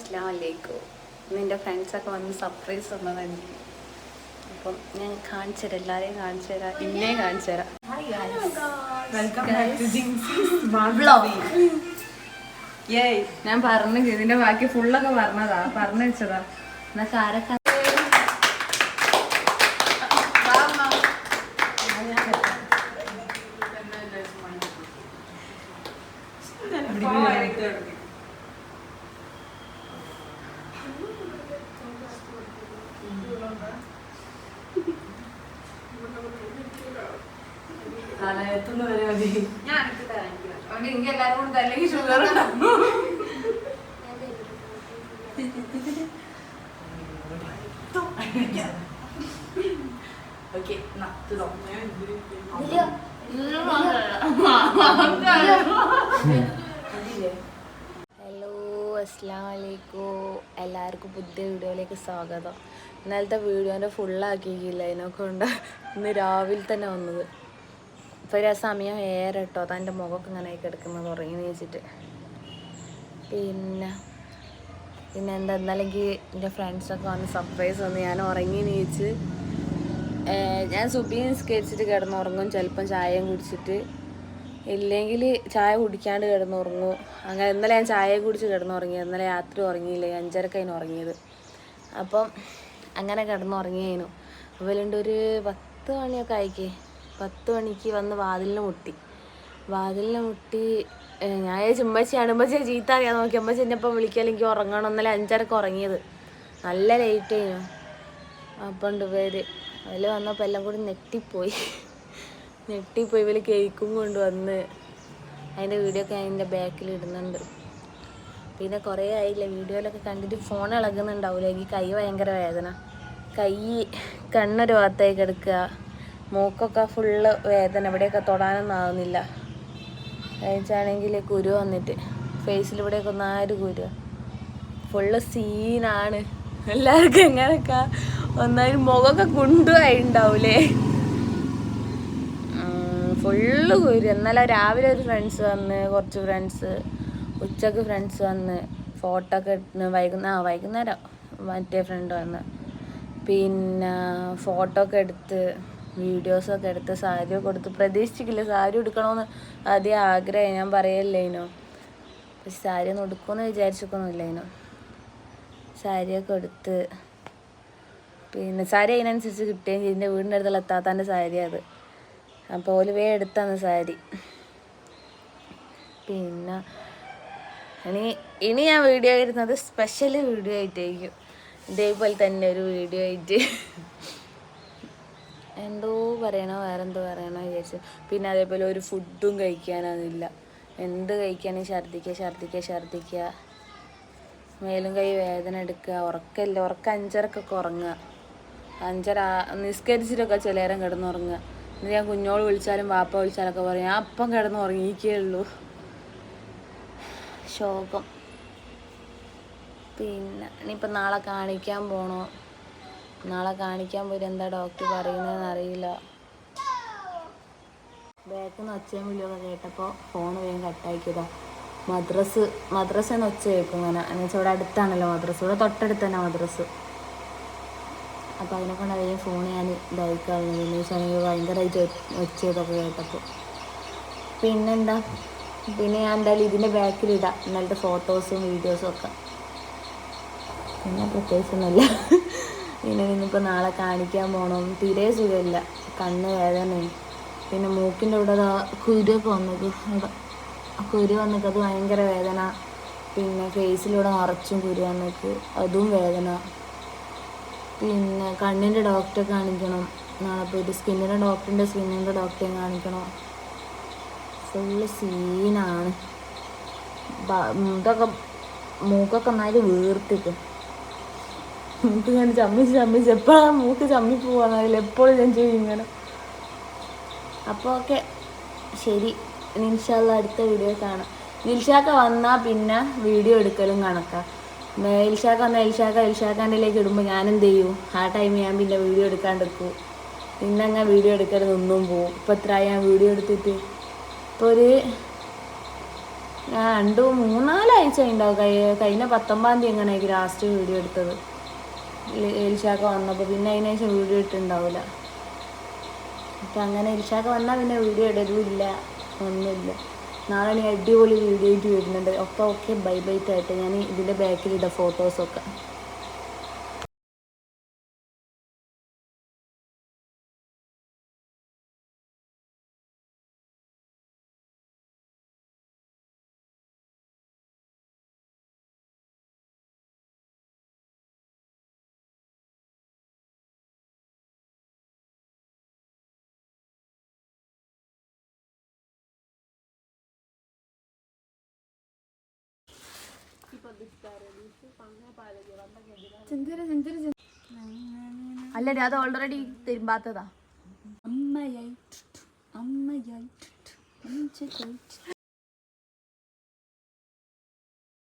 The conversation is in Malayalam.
അസ്ലാം വലൈക്കും ഇന്ന് എന്റെ ഫ്രണ്ട്സൊക്കെ വന്ന് സർപ്രൈസ് തന്നതാണ് അപ്പം ഞാൻ കാണിച്ചു തരാം എല്ലാവരെയും കാണിച്ചു തരാം ഇന്നേ കാണിച്ചു തരാം. ഏയ് ഞാൻ പറഞ്ഞു ഇതിന്റെ ബാക്കി ഫുള്ളൊക്കെ പറഞ്ഞതാ പറഞ്ഞു വെച്ചതാ എന്നാ കാരക്ക എത്തുന്ന വരെ മതി എനിക്ക് എല്ലാരും കൂടെ തല്ലെങ്കിൽ ഷുഗർ ഓക്കെ ഹലോ അസ്സാം വലൈക്കും എല്ലാവർക്കും പുതിയ വീഡിയോയിലേക്ക് സ്വാഗതം. ഇന്നലത്തെ വീഡിയോന്റെ ഫുള്ളാക്കിയില്ല അതിനൊക്കെ ഉണ്ട് ഇന്ന് രാവിലെ തന്നെ വന്നത്. ഇപ്പോൾ ഒരു സമയം ഏറെ കേട്ടോ തന്റെ മുഖമൊക്കെ ഇങ്ങനെ കിടക്കുന്നത് ഉറങ്ങി നീച്ചിട്ട് പിന്നെ പിന്നെ എന്താ? എന്നല്ലെങ്കിൽ എന്റെ ഫ്രണ്ട്സൊക്കെ വന്ന് സർപ്രൈസ് വന്ന് ഞാൻ ഉറങ്ങി നീച്ച് ഞാൻ സുബി നിസ്കരിച്ചിട്ട് കിടന്നുറങ്ങും ചിലപ്പം ചായയും കുടിച്ചിട്ട് ഇല്ലെങ്കിൽ ചായ കുടിക്കാണ്ട് കിടന്നുറങ്ങു. അങ്ങനെ ഇന്നലെ ഞാൻ ചായ കുടിച്ച് കിടന്നുറങ്ങി. ഇന്നലെ രാത്രി ഉറങ്ങിയില്ല. അഞ്ചരക്കതിന് ഉറങ്ങിയത്. അപ്പം അങ്ങനെ കിടന്നുറങ്ങിയേനു. അതുപോലെണ്ട് ഒരു പത്ത് മണിയൊക്കെ ആയിക്കേ. പത്ത് മണിക്ക് വന്ന് വാതിലിന് മുട്ടി. വാതിലിന് മുട്ടി ഞാൻ ചുമ്പച്ചിയാണ് ഉമ്മച്ചി ചീത്ത അറിയാൻ നോക്കി. അമ്മച്ചി എന്നെ ഇപ്പം വിളിക്കാൻ എനിക്ക് ഉറങ്ങണം. ഇന്നലെ അഞ്ചരക്ക് ഉറങ്ങിയത്. നല്ല ലേറ്റ് ആയിരുന്നു അപ്പം ഉണ്ട് പേര് അതിൽ വന്നപ്പോൾ എല്ലാം കൂടി നെട്ടിപ്പോയി നെട്ടിപ്പോയി ഇവർ കേക്കും കൊണ്ടുവന്ന് അതിന്റെ വീഡിയോ ഒക്കെ അതിന്റെ ബാക്കിൽ ഇടുന്നുണ്ട്. പിന്നെ കുറേ ആയില്ല വീഡിയോയിലൊക്കെ കണ്ടിട്ട് ഫോൺ ഇളകുന്നുണ്ടാവില്ല എനിക്ക് കൈ ഭയങ്കര വേദന. കൈ കണ്ണൊരു ഭാഗത്തേക്ക് എടുക്കുക മൂക്കൊക്കെ ഫുള്ള് വേദന. ഇവിടെയൊക്കെ തൊടാനൊന്നും ആവുന്നില്ല. കഴിച്ചാണെങ്കിൽ കുരു വന്നിട്ട്. ഫേസിൽ ഇവിടെയൊക്കെ ഒന്നാര് കുരു? ഫുള്ള് സീനാണ് എല്ലാവർക്കും എങ്ങനെയൊക്കെ? ഒന്നായി മുഖമൊക്കെ കുണ്ടുമായി ഉണ്ടാവൂലേ ഫുള്ള് കുരു. ഇന്നലെ രാവിലെ ഒരു ഫ്രണ്ട്സ് വന്ന് കുറച്ച് ഫ്രണ്ട്സ് ഉച്ചയ്ക്ക് ഫ്രണ്ട്സ് വന്ന് ഫോട്ടോ ഒക്കെ എടുത്ത് വൈകുന്നേരം ആ വൈകുന്നേരം മറ്റേ ഫ്രണ്ട് വന്ന്. പിന്നെ ഫോട്ടോ ഒക്കെ എടുത്ത് വീഡിയോസൊക്കെ എടുത്ത് സാരി ഒക്കെ എടുത്ത് പ്രതീക്ഷിച്ചിട്ടില്ല സാരി എടുക്കണമെന്ന് ആദ്യം ആഗ്രഹമായി ഞാൻ പറയല്ലേനോ പക്ഷെ സാരി ഒന്നും എടുക്കുമെന്ന് വിചാരിച്ചൊക്കൊന്നുമില്ലേനോ സാരിയൊക്കെ എടുത്ത്. പിന്നെ സാരി അതിനനുസരിച്ച് കിട്ടുകയും ചെയ്തിന്റെ വീടിന്റെ അടുത്തുള്ള എത്താത്താന്റെ സാരി അത്. അപ്പോൾ ഓൽ വേ എടുത്താണ് സാരി. പിന്നെ ഇനി ഇനി ഞാൻ വീഡിയോ വരുന്നത് സ്പെഷ്യൽ വീഡിയോ ആയിട്ടായിരിക്കും. ഇതേപോലെ തന്നെ ഒരു വീഡിയോ ആയിട്ട്. എന്തോ പറയണോ വേറെന്തോ പറയണോ വിചാരിച്ചു. പിന്നെ അതേപോലെ ഒരു ഫുഡും കഴിക്കാനൊന്നുമില്ല. എന്ത് കഴിക്കാനും ഛർദ്ദിക്കുക ഛർദ്ദിക്കുക ഛർദ്ദിക്കുക മേലും കൈ വേദന എടുക്കുക. ഉറക്കമില്ല. ഉറക്കം അഞ്ചരക്കൊക്കെ ഉറങ്ങുക. അഞ്ചര നിസ്കരിച്ചിട്ടൊക്കെ ചിലനേരം കിടന്നുറങ്ങുക. എന്നിട്ട് ഞാൻ കുഞ്ഞോൾ വിളിച്ചാലും വാപ്പ വിളിച്ചാലൊക്കെ പറയും. ഞാൻ അപ്പം കിടന്ന് ഉറങ്ങിക്കേ ഉള്ളൂ. ശോകം. പിന്നെ ഇനിയിപ്പം നാളെ കാണിക്കാൻ പോണോ? നാളെ കാണിക്കാൻ പോയിട്ട് എന്താ ഡോക്ടർ പറയുന്നതെന്ന് അറിയില്ല. ബാക്കിൽ നിന്ന് ഒച്ചയും വിളിയൊക്കെ കേട്ടപ്പോൾ ഫോൺ വേഗം കട്ടാക്കിയതാ മദ്രസ് മദ്രസ എന്ന് ഒച്ച കേൾക്കും അങ്ങനെ എന്നുവെച്ചാൽ ഇവിടെ അടുത്താണല്ലോ മദ്രസ്. ഇവിടെ തൊട്ടടുത്ത് തന്നെ മദ്രസ്. അപ്പോൾ അതിനെ കൊണ്ട് അവരെയും ഫോൺ ഞാൻ ഇതായിക്കാവുന്നത് എന്ന് വെച്ചാണെങ്കിൽ ഭയങ്കരമായിട്ട് വെച്ചതൊക്കെ കേട്ടപ്പോൾ പിന്നെന്താ? പിന്നെ ഞാൻ എന്തായാലും ഇതിന്റെ ബാക്കിലിടാം ഇന്നലത്തെ ഫോട്ടോസും വീഡിയോസും ഒക്കെ. പിന്നെ പ്രത്യേകിച്ചൊന്നുമില്ല. പിന്നെ ഇന്നിപ്പോൾ നാളെ കാണിക്കാൻ പോകണം തീരെ സുഖമില്ല. കണ്ണ് വേദനയും. പിന്നെ മൂക്കിന്റെ ഇവിടെ കുരുവൊക്കെ വന്നത്. കുരു വന്നിട്ട് അത് ഭയങ്കര വേദന. പിന്നെ ഫേസിലൂടെ നിറച്ചും കുരു വന്നിട്ട് അതും വേദന. പിന്നെ കണ്ണിന്റെ ഡോക്ടറെ കാണിക്കണം. നാളെ പോയിട്ട് സ്കിന്നിന്റെ ഡോക്ടറിന്റെ സ്കിന്നിന്റെ ഡോക്ടറെ കാണിക്കണം. ഫുള്ള് സീനാണ്. ഇതൊക്കെ മൂക്കൊക്കെ നന്നായിട്ട് വീർത്തിക്കും. മൂക്ക് ഞാൻ ചമ്മിച്ച് ചമ്മിച്ച് എപ്പോഴാണ് മൂക്ക് ചമ്മി പോവാന്നറിയില്ല എപ്പോഴും ഞാൻ ചെയ്യും ഇങ്ങനെ. അപ്പോൾ ഓക്കെ. ശരി. ഇനി ഇൻഷാല്ല അടുത്ത വീഡിയോ കാണാം. നിൽഷാക്ക വന്നാൽ പിന്നെ വീഡിയോ എടുക്കലും കണക്കാം. മേൽശാഖ ഇൽഷാക്ക ഇൽഷാക്കാന്റെലേക്ക് ഇടുമ്പോൾ ഞാൻ എന്ത് ചെയ്യും? ആ ടൈമിൽ ഞാൻ പിന്നെ വീഡിയോ എടുക്കാണ്ട് എടുക്കും പിന്നെ അങ്ങനെ വീഡിയോ എടുക്കരുത് നിന്നും പോവും. ഇപ്പം എത്ര ഞാൻ വീഡിയോ എടുത്തിട്ട്? ഇപ്പോൾ ഒരു രണ്ട് മൂന്നാലാഴ്ച ഉണ്ടാവും കൈ കഴിഞ്ഞ പത്തൊമ്പതാം തീയതി എങ്ങനെ ലാസ്റ്റ് വീഡിയോ എടുത്തത്. എലിശാക്ക വന്നപ്പോൾ പിന്നെ അതിന് ശേഷം വീഡിയോ ഇട്ടുണ്ടാവില്ല അപ്പം അങ്ങനെ എലിശാക്ക വന്നാൽ പിന്നെ വീഡിയോ ഇടരുമില്ല ഒന്നുമില്ല നാളെ ഇനി അടിപൊളി വീഡിയോ ആയിട്ട് വരുന്നുണ്ട്. ഒക്കെ ഓക്കെ ബൈ ബൈറ്റായിട്ട് ഞാൻ ഇതിന്റെ ബാക്കിൽ ഇട്ട ഫോട്ടോസൊക്കെ അല്ലടി അത് ഓൾറെഡി തിരുമ്പാത്തതാ. അമ്മയായി അമ്മയായി.